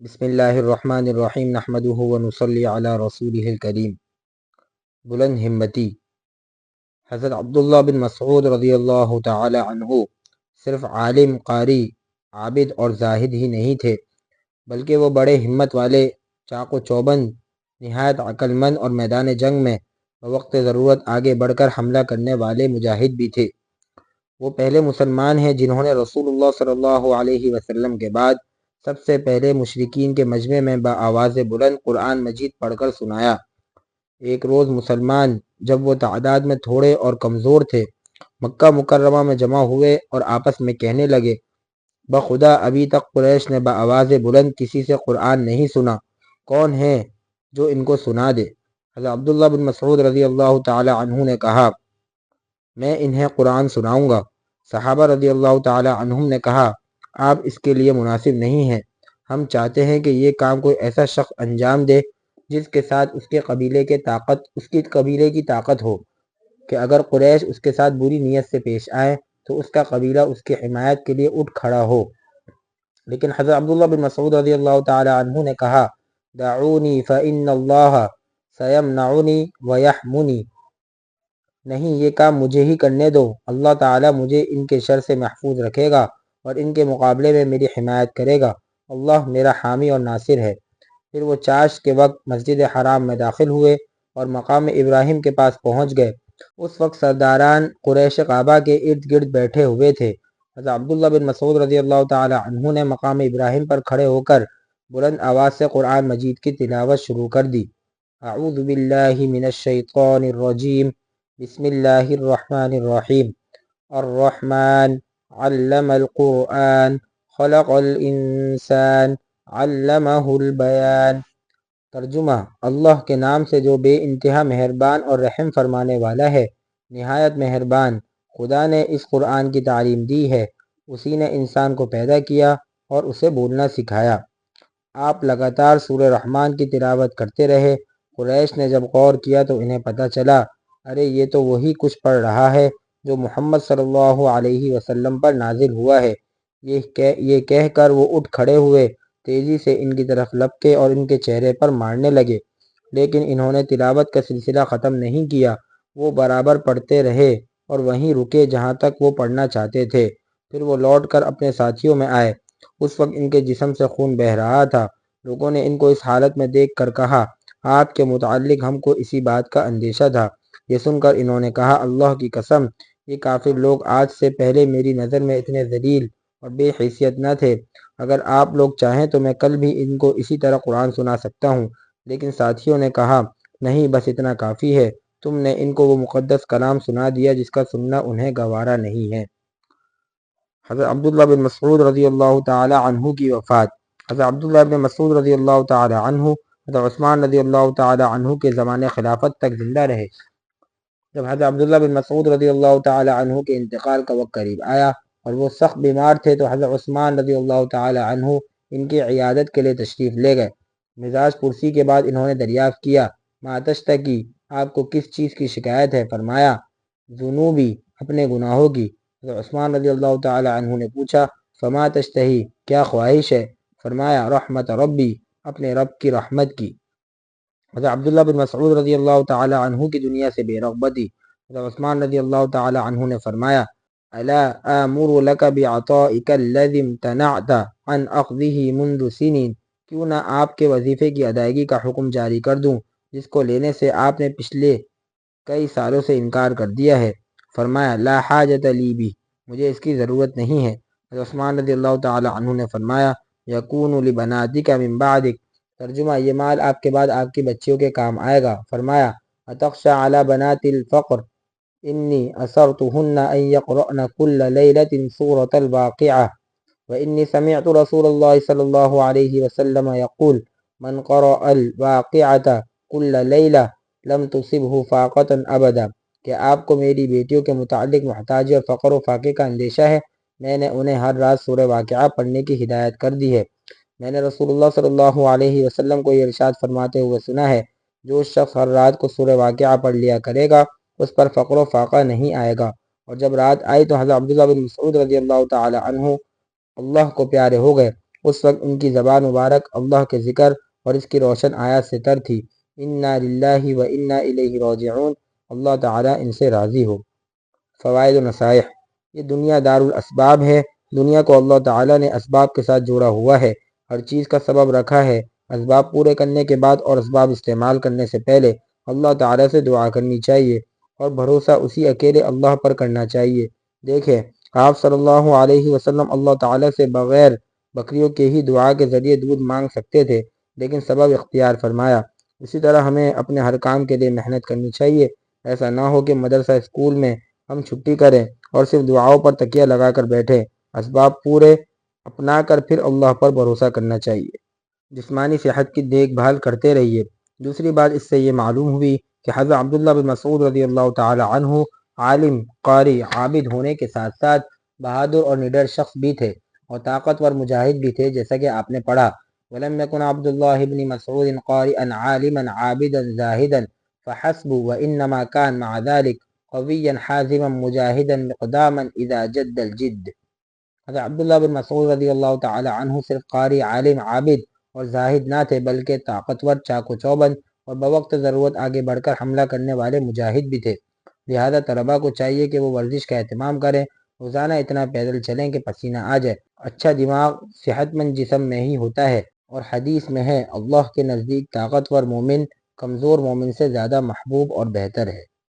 بسم اللہ الرحمن الرحیم نحمده و نصلی علی رسولہ الکریم۔ بلند ہمتی۔ حضرت عبداللہ بن مسعود رضی اللہ تعالی عنہ صرف عالم، قاری، عابد اور زاہد ہی نہیں تھے، بلکہ وہ بڑے ہمت والے، چاق و چوبند، نہایت عقل مند اور میدان جنگ میں وقت ضرورت آگے بڑھ کر حملہ کرنے والے مجاہد بھی تھے۔ وہ پہلے مسلمان ہیں جنہوں نے رسول اللہ صلی اللہ علیہ وسلم کے بعد سب سے پہلے مشرقین کے مجمع میں بآواز بلند قرآن مجید پڑھ کر سنایا۔ ایک روز مسلمان جب وہ تعداد میں تھوڑے اور کمزور تھے، مکہ مکرمہ میں جمع ہوئے اور آپس میں کہنے لگے، بخدا، ابھی تک قریش نے بآواز بلند کسی سے قرآن نہیں سنا، کون ہے جو ان کو سنا دے؟ حضرت عبداللہ بن مسعود رضی اللہ تعالی عنہ نے کہا، میں انہیں قرآن سناؤں گا۔ صحابہ رضی اللہ تعالی عنہم نے کہا آپ اس کے لیے مناسب نہیں ہیں۔ ہم چاہتے ہیں کہ یہ کام کوئی ایسا شخص انجام دے جس کے ساتھ اس کے قبیلے کے طاقت، اس کی قبیلے کی طاقت ہو۔ کہ اگر قریش اس کے ساتھ بری نیت سے پیش آئے تو اس کا قبیلہ اس کی حمایت کے لیے اٹھ کھڑا ہو۔ لیکن حضرت عبداللہ بن مسعود رضی اللہ تعالی عنہ نے کہا، دعونی فإن اللہ سیمنعنی ویحمنی نہیں، یہ کام مجھے ہی کرنے دو۔ اللہ تعالی مجھے ان کے شر سے محفوظ رکھے گا۔ اور ان کے مقابلے میں میری حمایت کرے گا۔ اللہ میرا حامی اور ناصر ہے۔ پھر وہ چاش کے وقت مسجد حرام میں داخل ہوئے اور مقام ابراہیم کے پاس پہنچ گئے۔ اس وقت سرداران قریش کعبہ کے ارد گرد بیٹھے ہوئے تھے۔ حضرت عبداللہ بن مسعود رضی اللہ تعالی عنہ نے مقام ابراہیم پر کھڑے ہو کر بلند آواز سے قرآن مجید کی تلاوت شروع کر دی۔ اعوذ باللہ من الشیطان الرجیم۔ بسم اللہ الرحمن الرحیم۔ الرحمن علم القرآن، خلق الانسان علمہ البیان ترجمہ، اللہ کے نام سے جو بے انتہا مہربان اور رحم فرمانے والا ہے، نہایت مہربان، خدا نے اس قرآن کی تعلیم دی ہے۔ اسی نے انسان کو پیدا کیا اور اسے بولنا سکھایا۔ آپ لگاتار سور رحمان کی تلاوت کرتے رہے۔ قریش نے جب غور کیا تو انہیں پتہ چلا، ارے یہ تو وہی کچھ پڑھ رہا ہے۔ جو محمد صلی اللہ علیہ وسلم پر نازل ہوا ہے۔ یہ کہہ یہ کہہ کر وہ اٹھ کھڑے ہوئے، تیزی سے ان کی طرف لپکے اور ان کے چہرے پر مارنے لگے۔ لیکن انہوں نے تلاوت کا سلسلہ ختم نہیں کیا، وہ برابر پڑھتے رہے اور وہیں رکے جہاں تک وہ پڑھنا چاہتے تھے۔ پھر وہ لوٹ کر اپنے ساتھیوں میں آئے۔ اس وقت ان کے جسم سے خون بہہ رہا تھا۔ لوگوں نے ان کو اس حالت میں دیکھ کر کہا، آپ کے متعلق ہم کو اسی بات کا اندیشہ تھا۔ یہ سن کر انہوں نے کہا، اللہ کی قسم یہ کافر لوگ آج سے پہلے میری نظر میں اتنے ذلیل اور بے حیثیت نہ تھے۔ اگر آپ لوگ چاہیں تو میں کل بھی ان کو اسی طرح قرآن سنا سکتا ہوں۔ لیکن ساتھیوں نے کہا، نہیں، بس اتنا کافی ہے۔ تم نے ان کو وہ مقدس کلام سنا دیا جس کا سننا انہیں گوارا نہیں ہے۔ حضرت عبداللہ بن مسعود رضی اللہ تعالی عنہ کی وفات۔ حضرت عبداللہ بن مسعود رضی اللہ تعالی عنہ، حضرت عثمان رضی اللہ تعالی عنہ کے زمانے خلافت تک زندہ رہے۔ جب حضرت عبداللہ بن مسعود رضی اللہ تعالی عنہ کے انتقال کا وقت قریب آیا اور وہ سخت بیمار تھے، تو حضرت عثمان رضی اللہ تعالی عنہ ان کی عیادت کے لیے تشریف لے گئے۔ مزاج پرسی کے بعد انہوں نے دریافت کیا ماتشتہ کی آپ کو کس چیز کی شکایت ہے؟ فرمایا جنوبی اپنے گناہوں کی۔ حضرت عثمان رضی اللہ تعالی عنہ نے پوچھا، فما تشتہی، کیا خواہش ہے؟ فرمایا، رحمت ربی، اپنے رب کی رحمت کی۔ حضرت عبداللہ بن مسعود رضی اللہ تعالی عنہ کی دنیا سے بے رغبتی۔ حضرت عثمان رضی اللہ تعالی عنہ نے فرمایا، الا امر لك بعطائك الذي امتنعت عن اخذه منذ سنين کیوں نہ آپ کے وظیفے کی ادائیگی کا حکم جاری کر دوں، جس کو لینے سے آپ نے پچھلے کئی سالوں سے انکار کر دیا ہے۔ فرمایا، لا حاجت لی بھی مجھے اس کی ضرورت نہیں ہے۔ عثمان رضی اللہ تعالی عنہ نے فرمایا یقون لبناتک من بعدک ترجمہ، یہ مال آپ کے بعد آپ کی بچیوں کے کام آئے گا۔ فرمایا، اتخشى على بنات الفقر انی اثرتهن ان يقرأن كل ليلة سورة الواقعة وإني سمعت رسول الله صلى الله عليه وسلم يقول، من قرأ الواقعة كل ليلة لم تصبه فاقة ابدا کہ آپ کو میری بیٹیوں کے متعلق محتاجی اور فقر و فاقے کا اندیشہ ہے، میں نے انہیں ہر رات سورہ واقعہ پڑھنے کی ہدایت کر دی ہے۔ میں نے رسول اللہ صلی اللہ علیہ وسلم کو یہ ارشاد فرماتے ہوئے سنا ہے، جو شخص ہر رات کو سورہ واقعہ پڑھ لیا کرے گا، اس پر فقر و فاقہ نہیں آئے گا۔ اور جب رات آئی تو حضرت عبداللہ بن مسعود رضی اللہ تعالی عنہ اللہ کو پیارے ہو گئے۔ اس وقت ان کی زبان مبارک اللہ کے ذکر اور اس کی روشن آیات سے تر تھی۔ انا للہ و انا الیہ راجعون۔ اللہ تعالیٰ ان سے راضی ہو۔ فوائد و نصائح۔ یہ دنیا دار الاسباب ہے۔ دنیا کو اللہ تعالیٰ نے اسباب کے ساتھ جوڑا ہوا ہے۔ ہر چیز کا سبب رکھا ہے۔ اسباب پورے کرنے کے بعد اور اسباب استعمال کرنے سے پہلے اللہ تعالیٰ سے دعا کرنی چاہیے اور بھروسہ اسی اکیلے اللہ پر کرنا چاہیے۔ دیکھیں، آپ صلی اللہ علیہ وسلم اللہ تعالیٰ سے بغیر بکریوں کے ہی دعا کے ذریعے دودھ مانگ سکتے تھے، لیکن سبب اختیار فرمایا۔ اسی طرح ہمیں اپنے ہر کام کے لیے محنت کرنی چاہیے۔ ایسا نہ ہو کہ مدرسہ اسکول میں ہم چھٹی کریں اور صرف دعاؤں پر تکیہ لگا کر بیٹھیں۔ اسباب پورے اپنا کر پھر اللہ پر بھروسہ کرنا چاہیے۔ جسمانی صحت کی دیکھ بھال کرتے رہیے۔ دوسری بات اس سے یہ معلوم ہوئی کہ حضرت عبداللہ بن مسعود رضی اللہ تعالی عنہ عالم، قاری، عابد ہونے کے ساتھ ساتھ بہادر اور نڈر شخص بھی تھے اور طاقتور مجاہد بھی تھے، جیسا کہ آپ نے پڑھا۔ ولم يكن عبد الله بن مسعود قارئا عالما، عابدا زاهدا فحسب وانما كان مع ذلك قويا حازما مجاهدا مقداما اذا جد الجد۔ حضرت عبداللہ بن مسعود رضی اللہ تعالی عنہ صرف قاری عالم عابد اور زاہد نہ تھے بلکہ طاقتور چاق و چوبند اور بوقت ضرورت آگے بڑھ کر حملہ کرنے والے مجاہد بھی تھے۔ لہذا طلباء کو چاہیے کہ وہ ورزش کا اہتمام کریں، روزانہ اتنا پیدل چلیں کہ پسینہ آ جائے۔ اچھا دماغ صحت مند جسم میں ہی ہوتا ہے اور حدیث میں ہے، اللہ کے نزدیک طاقتور مومن کمزور مومن سے زیادہ محبوب اور بہتر ہے۔